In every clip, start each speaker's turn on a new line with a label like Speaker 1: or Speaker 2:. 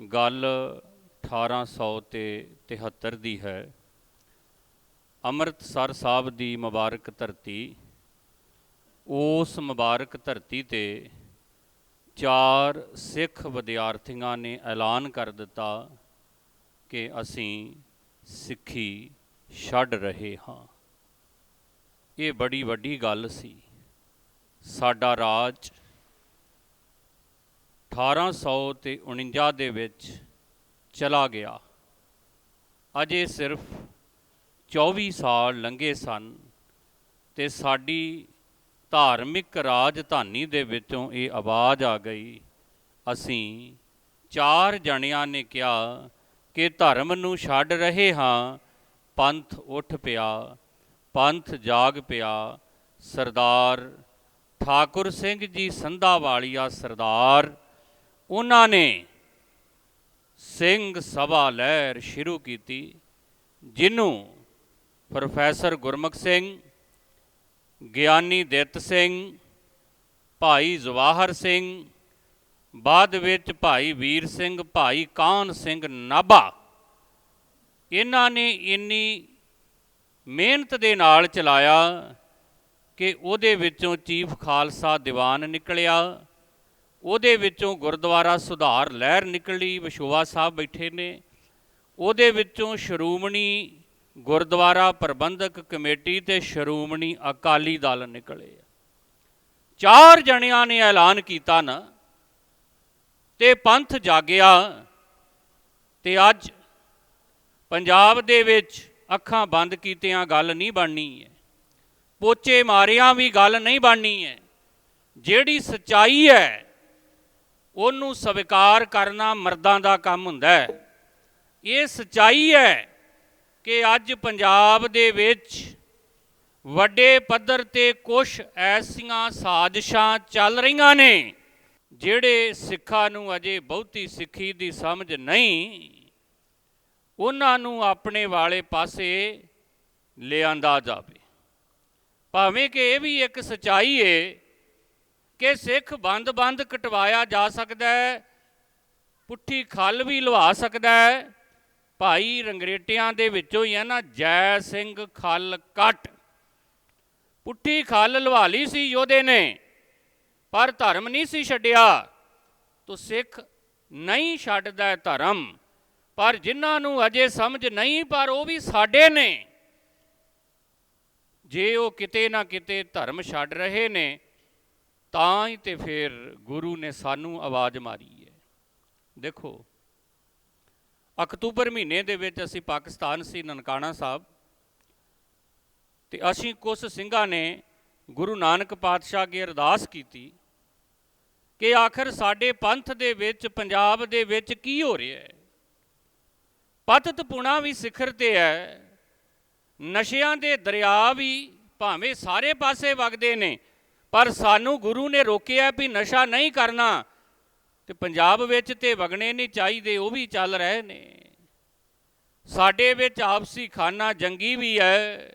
Speaker 1: ਗੱਲ 1873 ਦੀ ਹੈ। ਅੰਮ੍ਰਿਤਸਰ ਸਾਹਿਬ ਦੀ ਮੁਬਾਰਕ ਧਰਤੀ, ਉਸ ਮੁਬਾਰਕ ਧਰਤੀ ਤੇ ਚਾਰ ਸਿੱਖ ਵਿਦਿਆਰਥੀਆਂ ਨੇ ਐਲਾਨ ਕਰ ਦਿੱਤਾ ਕਿ ਅਸੀਂ ਸਿੱਖੀ ਛੱਡ ਰਹੇ ਹਾਂ। ਇਹ ਬੜੀ ਵੱਡੀ ਗੱਲ ਸੀ। ਸਾਡਾ ਰਾਜ 1849 ਦੇ ਵਿੱਚ ਚਲਾ ਗਿਆ। ਅਜੇ ਸਿਰਫ 24 ਸਾਲ ਲੰਘੇ ਸਨ ਤੇ ਸਾਡੀ ਧਾਰਮਿਕ ਰਾਜਧਾਨੀ ਦੇ ਵਿੱਚੋਂ ਇਹ ਆਵਾਜ਼ ਆ ਗਈ, ਅਸੀਂ ਚਾਰ ਜਣਿਆਂ ਨੇ ਕਿਹਾ ਕਿ ਧਰਮ ਨੂੰ ਛੱਡ ਰਹੇ ਹਾਂ। ਪੰਥ ਉੱਠ ਪਿਆ, ਪੰਥ ਜਾਗ ਪਿਆ। ਸਰਦਾਰ ਠਾਕੁਰ ਸਿੰਘ ਜੀ ਸੰਧਾ ਵਾਲੀਆ ਸਰਦਾਰ ਉਹਨਾਂ ਨੇ ਸਿੰਘ ਸਭਾ ਲਹਿਰ ਸ਼ੁਰੂ ਕੀਤੀ, ਜਿਹਨੂੰ ਪ੍ਰੋਫੈਸਰ ਗੁਰਮੁਖ ਸਿੰਘ, ਗਿਆਨੀ ਦਿੱਤ ਸਿੰਘ, ਭਾਈ ਜਵਾਹਰ ਸਿੰਘ, ਬਾਅਦ ਵਿੱਚ ਭਾਈ ਵੀਰ ਸਿੰਘ, ਭਾਈ ਕਾਹਨ ਸਿੰਘ ਨਾਭਾ, ਇਹਨਾਂ ਨੇ ਇੰਨੀ ਮਿਹਨਤ ਦੇ ਨਾਲ ਚਲਾਇਆ ਕਿ ਉਹਦੇ ਵਿੱਚੋਂ ਚੀਫ ਖਾਲਸਾ ਦੀਵਾਨ ਨਿਕਲਿਆ। ਉਹਦੇ ਵਿੱਚੋਂ ਗੁਰਦੁਆਰਾ ਸੁਧਾਰ ਲਹਿਰ ਨਿਕਲੀ, ਵਿਸ਼ੋਵਾ ਸਾਹਿਬ ਬੈਠੇ ਨੇ। ਉਹਦੇ ਵਿੱਚੋਂ ਸ਼੍ਰੋਮਣੀ ਗੁਰਦੁਆਰਾ ਪ੍ਰਬੰਧਕ ਕਮੇਟੀ ਤੇ ਸ਼੍ਰੋਮਣੀ ਅਕਾਲੀ ਦਲ ਨਿਕਲੇ ਚਾਰ ਜਣਿਆਂ ਨੇ ਐਲਾਨ ਕੀਤਾ ਨਾ, ਤੇ ਪੰਥ ਜਾਗਿਆ, ਤੇ ਅੱਜ ਪੰਜਾਬ ਦੇ ਵਿੱਚ ਅੱਖਾਂ ਬੰਦ ਕੀਤਿਆਂ ਗੱਲ ਨਹੀਂ ਬਣਨੀ ਹੈ। ਪੋਚੇ ਮਾਰਿਆਂ ਵੀ ਗੱਲ ਨਹੀਂ ਬਣਨੀ ਹੈ। ਜਿਹੜੀ ਸਚਾਈ ਹੈ ਉਹਨੂੰ ਸਵੀਕਾਰ ਕਰਨਾ ਮਰਦਾਂ ਦਾ ਕੰਮ ਹੁੰਦਾ ਹੈ। ਇਹ ਸਚਾਈ ਹੈ ਕਿ ਅੱਜ ਪੰਜਾਬ ਦੇ ਵਿੱਚ ਵੱਡੇ ਪੱਧਰ ਤੇ ਕੁਝ ਐਸੀਆਂ ਸਾਜ਼ਿਸ਼ਾਂ ਚੱਲ ਰਹੀਆਂ ਨੇ, ਜਿਹੜੇ ਸਿੱਖਾਂ ਨੂੰ ਅਜੇ ਬਹੁਤੀ ਸਿੱਖੀ ਦੀ ਸਮਝ ਨਹੀਂ। ਉਹਨਾਂ ਨੂੰ ਆਪਣੇ ਵਾਲੇ ਪਾਸੇ ਲਿਆਂਦਾ ਜਾਵੇ। ਭਾਵੇਂ ਕਿ ਇਹ ਵੀ ਇੱਕ ਸਚਾਈ ਏ ਕਿ ਸਿੱਖ ਬੰਦ-ਬੰਦ ਕਟਵਾਇਆ ਜਾ ਸਕਦਾ ਹੈ, ਪੁੱਠੀ ਖੱਲ ਵੀ ਲਵਾ ਸਕਦਾ ਹੈ। ਭਾਈ ਰੰਗਰੇਟਿਆਂ ਦੇ ਵਿੱਚੋਂ ਹੀ ਹੈ ਨਾ, ਜੈ ਸਿੰਘ ਖੱਲ ਕੱਟ। ਪੁੱਠੀ ਖੱਲ ਲਵਾ ਲਈ ਸੀ ਯੋਧੇ ਨੇ, ਪਰ ਧਰਮ ਨਹੀਂ ਸੀ ਛੱਡਿਆ। ਤੋ ਸਿੱਖ ਨਹੀਂ ਛੱਡਦਾ ਧਰਮ, ਪਰ ਜਿਨ੍ਹਾਂ ਨੂੰ ਅਜੇ ਸਮਝ ਨਹੀਂ, ਪਰ ਉਹ ਵੀ ਸਾਡੇ ਨੇ। ਜੇ ਉਹ ਕਿਤੇ ਨਾ ਕਿਤੇ ਧਰਮ ਛੱਡ ਰਹੇ ਨੇ ਤਾਂ ਹੀ ਤੇ ਫਿਰ ਗੁਰੂ ਨੇ ਸਾਨੂੰ ਆਵਾਜ਼ ਮਾਰੀ ਹੈ। ਦੇਖੋ, ਅਕਤੂਬਰ ਮਹੀਨੇ ਦੇ ਵਿੱਚ ਅਸੀਂ ਪਾਕਿਸਤਾਨ ਸੀ, ਨਨਕਾਣਾ ਸਾਹਿਬ। ਤੇ ਅਸੀਂ ਕੁਝ ਸਿੰਘਾਂ ਨੇ ਗੁਰੂ ਨਾਨਕ ਪਾਤਸ਼ਾਹ ਅੱਗੇ ਅਰਦਾਸ ਕੀਤੀ ਕਿ ਆਖਰ ਸਾਡੇ ਪੰਥ ਦੇ ਵਿੱਚ, ਪੰਜਾਬ ਦੇ ਵਿੱਚ ਕੀ ਹੋ ਰਿਹਾ ਹੈ? ਪਤਤ ਪੁਣਾ ਵੀ ਸਿਖਰ ਤੇ ਹੈ, ਨਸ਼ਿਆਂ ਦੇ ਦਰਿਆ ਵੀ ਭਾਵੇਂ ਸਾਰੇ ਪਾਸੇ ਵਗਦੇ ਨੇ ਪਰ ਸਾਨੂੰ ਗੁਰੂ ਨੇ ਰੋਕਿਆ ਵੀ ਨਸ਼ਾ ਨਹੀਂ ਕਰਨਾ। ਤੇ ਪੰਜਾਬ ਵਿੱਚ ਤੇ ਵਗਣੇ ਨਹੀਂ ਚਾਹੀਦੇ, ਉਹ ਵੀ ਚੱਲ ਰਹੇ ਨੇ। ਸਾਡੇ ਵਿੱਚ ਆਪਸੀ ਖਾਨਾ ਜੰਗੀ ਵੀ ਹੈ।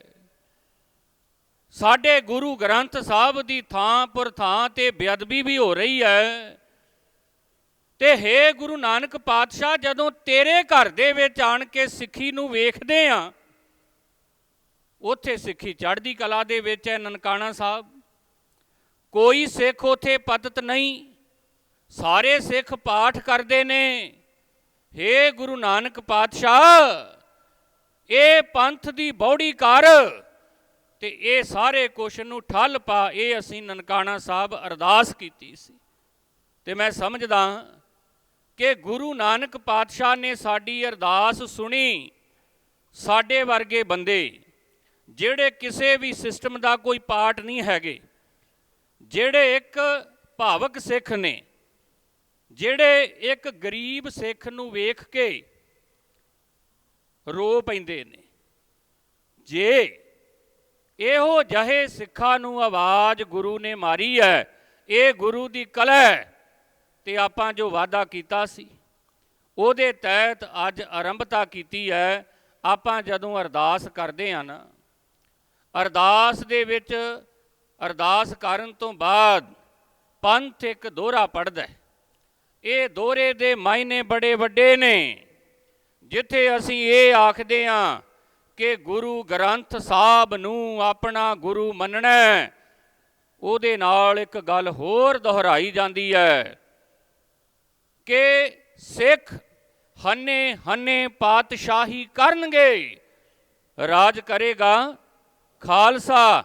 Speaker 1: ਸਾਡੇ ਗੁਰੂ ਗ੍ਰੰਥ ਸਾਹਿਬ ਦੀ ਥਾਂ ਪਰ ਥਾਂ ਤੇ ਬੇਅਦਬੀ ਵੀ ਹੋ ਰਹੀ ਹੈ। ਤੇ ਹੈ ਗੁਰੂ ਨਾਨਕ ਪਾਤਸ਼ਾਹ, ਜਦੋਂ ਤੇਰੇ ਘਰ ਦੇ ਵਿੱਚ ਆਣ ਕੇ ਸਿੱਖੀ ਨੂੰ ਵੇਖਦੇ ਆ, ਉੱਥੇ ਸਿੱਖੀ ਚੜ੍ਹਦੀ ਕਲਾ ਦੇ ਵਿੱਚ ਹੈ ਨਨਕਾਣਾ ਸਾਹਿਬ। ਕੋਈ ਸਿੱਖ ਉਥੇ ਪਤਤ ਨਹੀਂ। ਸਾਰੇ ਸਿੱਖ ਪਾਠ ਕਰਦੇ ਨੇ। ਹੇ ਗੁਰੂ ਨਾਨਕ ਪਾਤਸ਼ਾਹ, ਇਹ ਪੰਥ ਦੀ ਬੌੜੀ ਕਰ ਤੇ ਇਹ ਸਾਰੇ ਕੁਛ ਨੂੰ ਠੱਲ ਪਾ। ਇਹ ਅਸੀਂ ਨਨਕਾਣਾ ਸਾਹਿਬ ਅਰਦਾਸ ਕੀਤੀ ਸੀ। ਤੇ ਮੈਂ ਸਮਝਦਾ ਕਿ ਗੁਰੂ ਨਾਨਕ ਪਾਤਸ਼ਾਹ ਨੇ ਸਾਡੀ ਅਰਦਾਸ ਸੁਣੀ। ਸਾਡੇ ਵਰਗੇ ਬੰਦੇ, ਜਿਹੜੇ ਕਿਸੇ ਵੀ ਸਿਸਟਮ ਦਾ ਕੋਈ ਪਾਰਟ ਨਹੀਂ ਹੈਗੇ ਜਿਹੜੇ ਇੱਕ ਭਾਵਕ ਸਿੱਖ ਨੇ, ਜਿਹੜੇ ਇੱਕ ਗਰੀਬ ਸਿੱਖ ਨੂੰ ਵੇਖ ਕੇ ਰੋ ਪੈਂਦੇ ਨੇ। ਜੇ ਇਹੋ ਜਹੇ ਸਿੱਖਾਂ ਨੂੰ ਆਵਾਜ਼ ਗੁਰੂ ਨੇ ਮਾਰੀ ਹੈ, ਇਹ ਗੁਰੂ ਦੀ ਕਲਾ ਹੈ ਤੇ ਆਪਾਂ ਜੋ ਵਾਅਦਾ ਕੀਤਾ ਸੀ, ਉਹਦੇ ਤਹਿਤ ਅੱਜ ਆਰੰਭਤਾ ਕੀਤੀ ਹੈ, ਆਪਾਂ ਜਦੋਂ ਅਰਦਾਸ ਕਰਦੇ ਹਾਂ ਨਾ, ਅਰਦਾਸ ਦੇ ਵਿੱਚ ਅਰਦਾਸ ਕਰਨ ਤੋਂ ਬਾਅਦ ਪੰਥ ਇੱਕ ਦੋਹਰਾ ਪੜਦਾ ਇਹ ਦੋਰੇ ਦੇ ਮਾਇਨੇ ਬੜੇ ਵੱਡੇ ਨੇ। ਜਿੱਥੇ ਅਸੀਂ ਇਹ ਆਖਦੇ ਹਾਂ ਕਿ ਗੁਰੂ ਗ੍ਰੰਥ ਸਾਹਿਬ ਨੂੰ ਆਪਣਾ ਗੁਰੂ ਮੰਨਣਾ ਉਹਦੇ ਨਾਲ ਇੱਕ ਗੱਲ ਹੋਰ ਦੁਹਰਾਈ ਜਾਂਦੀ ਹੈ ਕਿ ਸਿੱਖ ਹੰਨੇ ਹੰਨੇ ਪਾਤਸ਼ਾਹੀ ਕਰਨਗੇ। ਰਾਜ ਕਰੇਗਾ ਖਾਲਸਾ।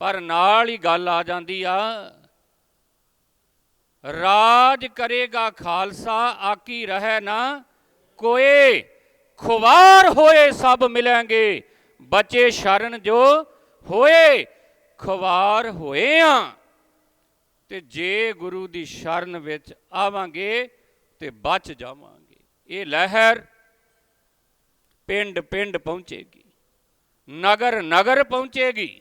Speaker 1: ਪਰ ਨਾਲ ਹੀ ਗੱਲ ਆ ਜਾਂਦੀ ਆ। ਰਾਜ ਕਰੇਗਾ ਖਾਲਸਾ, ਆਕੀ ਰਹਿ ਨਾ, ਕੋਏ ਖੁਵਾਰ ਹੋਏ ਸਭ ਮਿਲਾਂਗੇ, ਬਚੇ ਸ਼ਰਨ ਜੋ ਹੋਏ, ਖੁਵਾਰ ਹੋਏ ਆ ਤੇ ਜੇ ਗੁਰੂ ਦੀ ਸ਼ਰਨ ਵਿੱਚ ਆਵਾਂਗੇ ਤੇ ਬਚ ਜਾਵਾਂਗੇ। ਇਹ ਲਹਿਰ ਪਿੰਡ ਪਿੰਡ ਪਹੁੰਚੇਗੀ ਨਗਰ ਨਗਰ ਪਹੁੰਚੇਗੀ।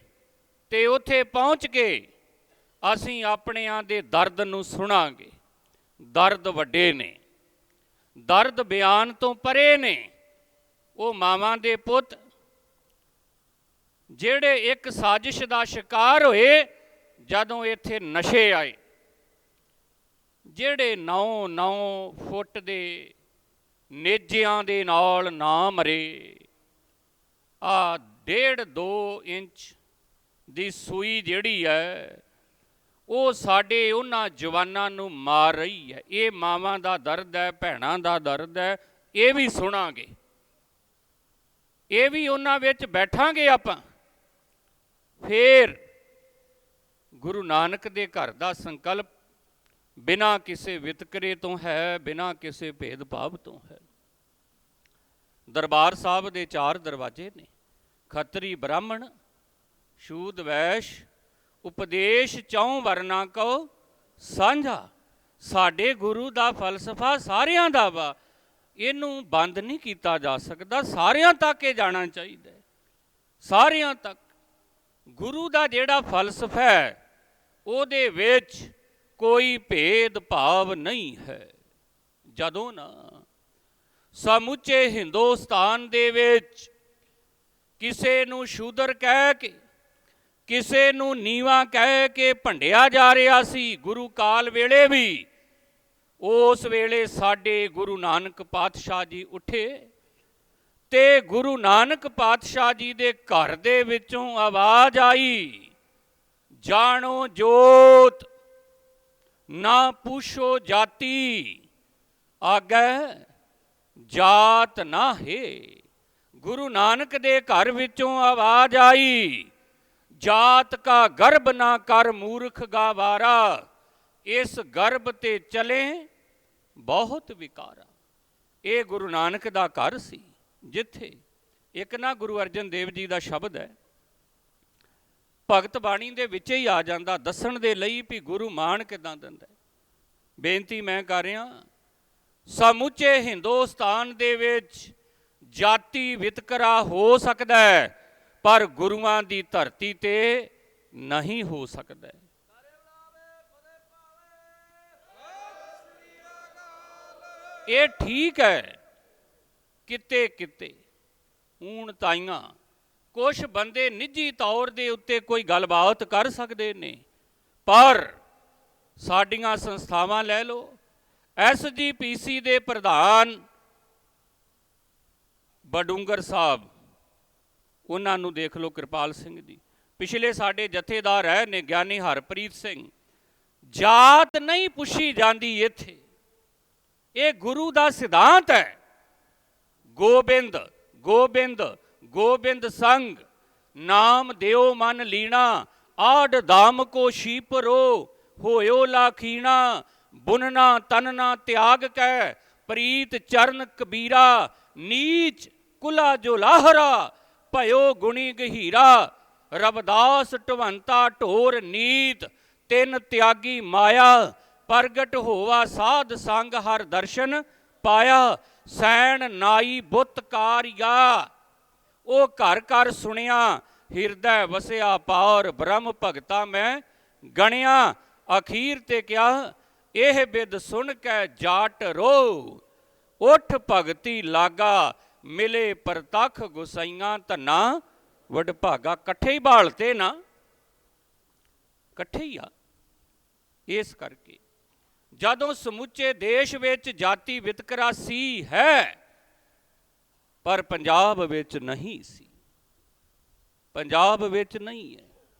Speaker 1: ਤੇ ਉੱਥੇ ਪਹੁੰਚ ਕੇ ਅਸੀਂ ਆਪਣਿਆਂ ਦੇ ਦਰਦ ਨੂੰ ਸੁਣਾਂਗੇ। ਦਰਦ ਵੱਡੇ ਨੇ। ਦਰਦ ਬਿਆਨ ਤੋਂ ਪਰੇ ਨੇ। ਉਹ ਮਾਵਾਂ ਦੇ ਪੁੱਤ, ਜਿਹੜੇ ਇੱਕ ਸਾਜ਼ਿਸ਼ ਦਾ ਸ਼ਿਕਾਰ ਹੋਏ ਜਦੋਂ ਇੱਥੇ ਨਸ਼ੇ ਆਏ। ਜਿਹੜੇ 9-9 ਫੁੱਟ ਦੇ ਨੇਜਿਆਂ ਦੇ ਨਾਲ ਨਾ ਮਰੇ। ਆ ਡੇਢ 2 ਇੰਚ ਦੀ ਸੂਈ ਜਿਹੜੀ ਹੈ, ਉਹ ਸਾਡੇ ਉਹਨਾਂ ਜਵਾਨਾਂ ਨੂੰ ਮਾਰ ਰਹੀ ਹੈ। ਇਹ ਮਾਵਾਂ ਦਾ ਦਰਦ ਹੈ, ਭੈਣਾਂ ਦਾ ਦਰਦ ਹੈ, ਇਹ ਵੀ ਸੁਣਾਂਗੇ। ਇਹ ਵੀ ਉਹਨਾਂ ਵਿੱਚ ਬੈਠਾਂਗੇ ਆਪਾਂ। ਫੇਰ ਗੁਰੂ ਨਾਨਕ ਦੇ ਘਰ ਦਾ ਸੰਕਲਪ ਬਿਨਾ ਕਿਸੇ ਵਿਤਕਰੇ ਤੋਂ ਹੈ, ਬਿਨਾ ਕਿਸੇ ਭੇਦਭਾਵ ਤੋਂ ਹੈ। ਦਰਬਾਰ ਸਾਹਿਬ ਦੇ ਚਾਰ ਦਰਵਾਜ਼ੇ ਨੇ। ਖੱਤਰੀ ਬ੍ਰਾਹਮਣ ਸ਼ੂਦ ਵੈਸ਼, ਉਪਦੇਸ਼ ਚੌਂ ਵਰਨਾ ਕੋ ਸਾਂਝਾ। ਸਾਡੇ ਗੁਰੂ ਦਾ ਫਲਸਫਾ ਸਾਰਿਆਂ ਦਾ ਵਾ। ਇਹਨੂੰ ਬੰਦ ਨਹੀਂ ਕੀਤਾ ਜਾ ਸਕਦਾ। ਸਾਰਿਆਂ ਤੱਕ ਇਹ ਜਾਣਾ ਚਾਹੀਦਾ ਸਾਰਿਆਂ ਤੱਕ। ਗੁਰੂ ਦਾ ਜਿਹੜਾ ਫਲਸਫਾ ਹੈ, ਉਹਦੇ ਵਿੱਚ ਕੋਈ ਭੇਦ ਭਾਵ ਨਹੀਂ ਹੈ। ਜਦੋਂ ਨਾ ਸਮੁੱਚੇ ਹਿੰਦੁਸਤਾਨ ਦੇ ਵਿੱਚ ਕਿਸੇ ਨੂੰ ਸ਼ੂਦਰ ਕਹਿ ਕੇ ਕਿਸੇ ਨੂੰ ਨੀਵਾ ਕਹਿ ਕੇ ਭੰਡਿਆ ਜਾ ਰਿਹਾ ਸੀ ਗੁਰੂ ਕਾਲ ਵੇਲੇ ਵੀ, ਉਸ ਵੇਲੇ ਸਾਡੇ ਗੁਰੂ ਨਾਨਕ ਪਾਤਸ਼ਾਹ ਜੀ ਉੱਠੇ ਤੇ ਗੁਰੂ ਨਾਨਕ ਪਾਤਸ਼ਾਹ ਜੀ ਦੇ ਘਰ ਦੇ ਵਿੱਚੋਂ ਆਵਾਜ਼ ਆਈ, ਜਾਣੋ ਜੋਤ, ਨਾ ਪੁੱਛੋ ਜਾਤੀ, ਆਗੈ ਜਾਤ ਨਾ ਹੈ। ਗੁਰੂ ਨਾਨਕ ਦੇ ਘਰ ਵਿੱਚੋਂ ਆਵਾਜ਼ ਆਈ ਜਾਤ ਕਾ ਗਰਭ ਨਾ ਕਰ ਮੂਰਖ ਗਾਵਾਰਾ, ਇਸ ਗਰਭ ਤੇ ਚਲੇ ਬਹੁਤ ਵਿਕਾਰਾ। ਇਹ ਗੁਰੂ ਨਾਨਕ ਦਾ ਘਰ ਸੀ, ਜਿੱਥੇ ਇੱਕ ਨਾ ਗੁਰੂ ਅਰਜਨ ਦੇਵ ਜੀ ਦਾ ਸ਼ਬਦ ਹੈ, ਭਗਤ ਬਾਣੀ ਦੇ ਵਿੱਚ ਹੀ ਆ ਜਾਂਦਾ, ਦੱਸਣ ਦੇ ਲਈ ਵੀ ਗੁਰੂ ਮਾਨ ਕਿਦਾਂ ਦਿੰਦਾ ਬੇਨਤੀ ਮੈਂ ਕਰ ਰਿਹਾ, ਸਮੁੱਚੇ ਹਿੰਦੁਸਤਾਨ ਦੇ ਵਿੱਚ ਜਾਤੀ ਵਿਤਕਰਾ ਹੋ ਸਕਦਾ ਹੈ ਪਰ ਗੁਰੂਆਂ ਦੀ ਧਰਤੀ ਤੇ ਨਹੀਂ ਹੋ ਸਕਦਾ ਇਹ ਠੀਕ ਹੈ, ਕਿਤੇ ਕਿਤੇ ਊਣ ਤਾਈਆਂ ਕੁਝ ਬੰਦੇ ਨਿੱਜੀ ਤੌਰ ਦੇ ਉੱਤੇ ਕੋਈ ਗੱਲਬਾਤ ਕਰ ਸਕਦੇ ਨੇ, ਪਰ ਸਾਡੀਆਂ ਸੰਸਥਾਵਾਂ ਲੈ ਲਓ ਐਸਜੀਪੀਸੀ ਦੇ ਪ੍ਰਧਾਨ ਬਡੂੰਗਰ ਸਾਹਿਬ ਉਹਨਾਂ ਨੂੰ ਦੇਖ ਲਓ ਕਿਰਪਾਲ ਸਿੰਘ ਦੀ ਪਿਛਲੇ ਸਾਡੇ ਜਥੇਦਾਰ ਹੈ ਨੇ ਗਿਆਨੀ ਹਰਪ੍ਰੀਤ ਸਿੰਘ। ਜਾਤ ਨਹੀਂ ਪੁੱਛੀ ਜਾਂਦੀ ਇੱਥੇ। ਇਹ ਗੁਰੂ ਦਾ ਸਿਧਾਂਤ ਹੈ। ਗੋਬਿੰਦ ਗੋਬਿੰਦ ਗੋਬਿੰਦ ਸੰਗ। ਨਾਮ ਦਿਓ ਮਨ ਲੀਣਾ। ਆੜ ਧਾਮ ਕੋ ਸ਼ੀਪਰੋ ਹੋਇਓ ਲਾਖੀਣਾ ਬੁਨਨਾ ਤਨਨਾ, ਤਿਆਗ ਕੈ ਪ੍ਰੀਤ ਚਰਨ ਕਬੀਰਾ। ਨੀਚ ਕੁਲਾ ਜੋ ਲਾਹਰਾ ਭਇਓ ਗੁਣੀ ਗਹੀਰਾ ਰਬਦਾਸ ਢਵੰਤਾ ਢੋਰ ਨੀਤ, ਤਿੰਨ ਤਿਆਗੀ ਮਾਇਆ, ਪ੍ਰਗਟ ਹੋਵਾ ਸਾਧ ਸੰਗ ਹਰ ਦਰਸ਼ਨ ਪਾਇਆ, ਸੈਣ ਨਾਈ ਬੁੱਤ ਕਾਰਿਆ ਉਹ ਘਰ ਘਰ ਸੁਣਿਆ, ਹਿਰਦੈ ਵਸਿਆ ਪਾਰ, ਬ੍ਰਹਮ ਭਗਤਾ ਮੈਂ ਗਣਿਆ। ਅਖੀਰ ਤੇ ਕਿਹਾ, ਇਹ ਬਿਦ ਸੁਣ ਕੇ ਜਾਟ ਰੋ। ਉਠ ਭਗਤੀ ਲਾਗਾ ਮਿਲੇ ਪ੍ਰਤਖ ਗੁਸਾਈਆਂ ਧੰਨਾ ਵਡਭਾਗਾ ਇਕੱਠੇ ਹੀ ਬਾਲਤੇ ਨਾ। ਇਕੱਠੇ ਹੀ ਆ। ਇਸ ਕਰਕੇ ਜਦੋਂ ਸਮੁੱਚੇ ਦੇਸ਼ ਵਿੱਚ ਜਾਤੀ ਵਿਤਕਰਾ ਸੀ ਹੈ, ਪਰ ਪੰਜਾਬ ਵਿੱਚ ਨਹੀਂ ਸੀ। ਪੰਜਾਬ ਵਿੱਚ ਨਹੀਂ ਹੈ।